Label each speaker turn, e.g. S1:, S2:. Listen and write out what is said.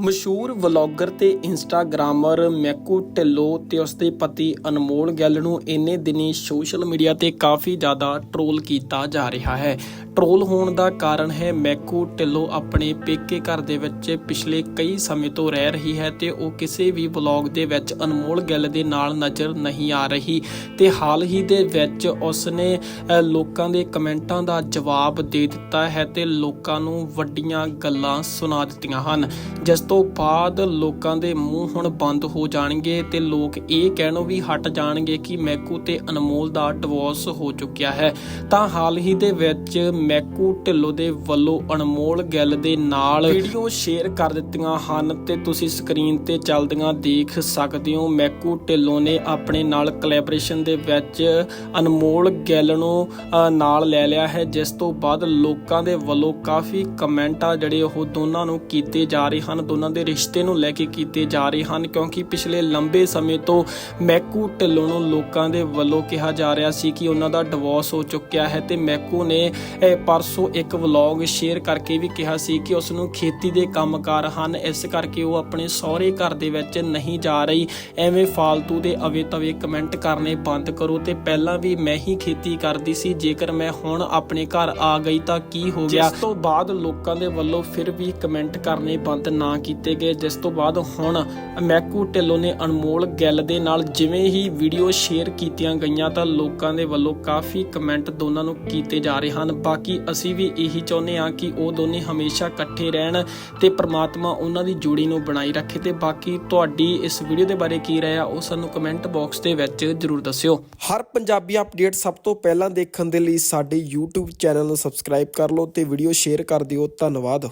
S1: ਮਸ਼ਹੂਰ ਵਲੌਗਰ ਤੇ ਇੰਸਟਾਗ੍ਰਾਮਰ ਮੈਕੂ ਢਿੱਲੋਂ ਤੇ ਉਸਦੇ ਪਤੀ ਅਨਮੋਲ ਗਿੱਲ ਨੂੰ ਇੰਨੇ ਦਿਨੀ ਸੋਸ਼ਲ ਮੀਡੀਆ ਤੇ ਕਾਫੀ ਜ਼ਿਆਦਾ ਟ੍ਰੋਲ ਕੀਤਾ ਜਾ ਰਿਹਾ ਹੈ। ਟ੍ਰੋਲ ਹੋਣ ਦਾ ਕਾਰਨ ਹੈ ਮੈਕੂ ਢਿੱਲੋਂ ਆਪਣੇ ਪੇਕੇ ਘਰ ਦੇ ਵਿੱਚ ਪਿਛਲੇ ਕਈ ਸਮੇਂ ਤੋਂ ਰਹਿ ਰਹੀ ਹੈ ਤੇ ਉਹ ਕਿਸੇ ਵੀ ਵਲੌਗ ਦੇ ਵਿੱਚ ਅਨਮੋਲ ਗਿੱਲ ਦੇ ਨਾਲ ਨਜ਼ਰ ਨਹੀਂ ਆ ਰਹੀ ਤੇ ਹਾਲ ਹੀ ਦੇ ਵਿੱਚ ਉਸਨੇ ਅ, ਲੋਕਾਂ ਦੇ ਕਮੈਂਟਾਂ ਦਾ ਜਵਾਬ ਦੇ ਦਿੱਤਾ ਹੈ ਤੇ ਲੋਕਾਂ ਨੂੰ ਵੱਡੀਆਂ ਗੱਲਾਂ ਸੁਣਾ ਦਿੱਤੀਆਂ ਹਨ। ਜਿਸ ਤੋਂ ਬਾਅਦ ਲੋਕਾਂ ਦੇ ਮੂੰਹ ਹੁਣ ਬੰਦ ਹੋ ਜਾਣਗੇ ਤੇ ਲੋਕ ਇਹ ਕਹਿਣੋਂ ਵੀ ਹਟ ਜਾਣਗੇ ਕਿ ਮੈਕੂ ਤੇ ਅਨਮੋਲ ਦਾ ਡਿਵੋਰਸ ਹੋ ਚੁੱਕਿਆ ਹੈ। ਤਾਂ ਹਾਲ ਹੀ ਦੇ ਵਿੱਚ ਮੈਕੂ ਢਿੱਲੋਂ ਦੇ ਵੱਲੋਂ ਅਨਮੋਲ ਗਿੱਲ ਦੇ ਨਾਲ ਵੀਡੀਓ ਸ਼ੇਅਰ ਕਰ ਦਿੱਤੀਆਂ ਹਨ ਤੇ ਤੁਸੀਂ ਸਕਰੀਨ ਤੇ ਚੱਲਦੀਆਂ ਦੇਖ ਸਕਦੇ ਹੋ ਮੈਕੂ ਢਿੱਲੋਂ ਨੇ ਆਪਣੇ ਨਾਲ ਕੋਲੈਬੋਰੇਸ਼ਨ ਦੇ ਵਿੱਚ ਅਨਮੋਲ ਗਿੱਲ ਨੂੰ ਨਾਲ ਲੈ ਲਿਆ ਹੈ। ਜਿਸ ਤੋਂ ਬਾਅਦ ਲੋਕਾਂ ਦੇ ਵੱਲੋਂ ਕਾਫੀ ਕਮੈਂਟ ਆ ਜਿਹੜੇ ਉਹ ਦੋਨਾਂ ਨੂੰ ਕੀਤੇ ਜਾ ਰਹੇ ਹਨ। ਦੋਨਾਂ ਦੇ ਰਿਸ਼ਤੇ ਨੂੰ ਲੈ ਕੇ ਕੀਤੇ ਜਾ ਰਹੇ ਹਨ, ਕਿਉਂਕਿ ਪਿਛਲੇ ਲੰਬੇ ਸਮੇਂ ਤੋਂ ਮੈਕੂ ਢਿੱਲੋਂ ਨੂੰ ਲੋਕਾਂ ਦੇ ਵੱਲੋਂ ਕਿਹਾ ਜਾ ਰਿਹਾ ਸੀ ਕਿ ਉਹਨਾਂ ਦਾ ਡਿਵੋਰਸ ਹੋ ਚੁੱਕਿਆ ਹੈ ਤੇ ਮੈਕੂ ਨੇ ਪਰਸੋਂ ਇੱਕ ਵਲੌਗ ਸ਼ੇਅਰ ਕਰਕੇ ਵੀ ਕਿਹਾ ਸੀ ਕਿ ਉਸ ਨੂੰ ਖੇਤੀ ਦੇ ਕੰਮਕਾਰ ਹਨ, ਇਸ ਕਰਕੇ ਉਹ ਆਪਣੇ ਸਹੁਰੇ ਘਰ ਦੇ ਵਿੱਚ ਨਹੀਂ ਜਾ ਰਹੀ। ਐਵੇਂ ਫਾਲਤੂ ਦੇ ਅਵੇ ਤਵੇ ਕਮੈਂਟ ਕਰਨੇ ਬੰਦ ਕਰੋ ਤੇ ਪਹਿਲਾਂ ਵੀ ਮੈਂ ਹੀ ਖੇਤੀ ਕਰਦੀ ਸੀ, ਜੇਕਰ ਮੈਂ ਹੁਣ ਆਪਣੇ ਘਰ ਆ ਗਈ ਤਾਂ ਕੀ ਹੋ ਗਿਆ? ਇਸ ਤੋਂ ਬਾਅਦ ਲੋਕਾਂ ਦੇ ਵੱਲੋਂ ਫਿਰ ਵੀ ਕਮੈਂਟ ਕਰਨੇ ਬੰਦ ਨਾ ਕੀਤੇ ਗਏ। ਜਿਸ ਤੋਂ ਬਾਅਦ ਹੁਣ ਅਮੈਕੂ ਢਿੱਲੋਂ ਨੇ ਅਨਮੋਲ ਗਿੱਲ ਦੇ ਨਾਲ ਜਿਵੇਂ ਹੀ ਵੀਡੀਓ ਸ਼ੇਅਰ ਕੀਤੀਆਂ ਗਈਆਂ ਤਾਂ ਲੋਕਾਂ ਦੇ ਵੱਲੋਂ ਕਾਫੀ ਕਮੈਂਟ ਦੋਨਾਂ ਨੂੰ ਕੀਤੇ ਜਾ ਰਹੇ ਹਨ। ਬਾਕੀ ਅਸੀਂ ਵੀ ਇਹੀ ਚਾਹੁੰਦੇ ਹਾਂ ਕਿ ਉਹ ਦੋਨੇ ਹਮੇਸ਼ਾ ਇਕੱਠੇ ਰਹਿਣ ਤੇ ਪ੍ਰਮਾਤਮਾ ਉਹਨਾਂ ਦੀ ਜੋੜੀ ਨੂੰ ਬਣਾਈ ਰੱਖੇ ਤੇ ਬਾਕੀ ਤੁਹਾਡੀ ਇਸ ਵੀਡੀਓ ਦੇ ਬਾਰੇ ਕੀ ਰਾਏ ਆ, ਉਹ ਸਾਨੂੰ ਕਮੈਂਟ ਬਾਕਸ ਦੇ ਵਿੱਚ ਜਰੂਰ ਦੱਸਿਓ।
S2: ਹਰ ਪੰਜਾਬੀ ਅਪਡੇਟ ਸਭ ਤੋਂ ਪਹਿਲਾਂ ਦੇਖਣ ਦੇ ਲਈ ਸਾਡੇ YouTube ਚੈਨਲ ਨੂੰ ਸਬਸਕ੍ਰਾਈਬ ਕਰ ਲਓ ਤੇ ਵੀਡੀਓ ਸ਼ੇਅਰ ਕਰ ਦਿਓ। ਧੰਨਵਾਦ।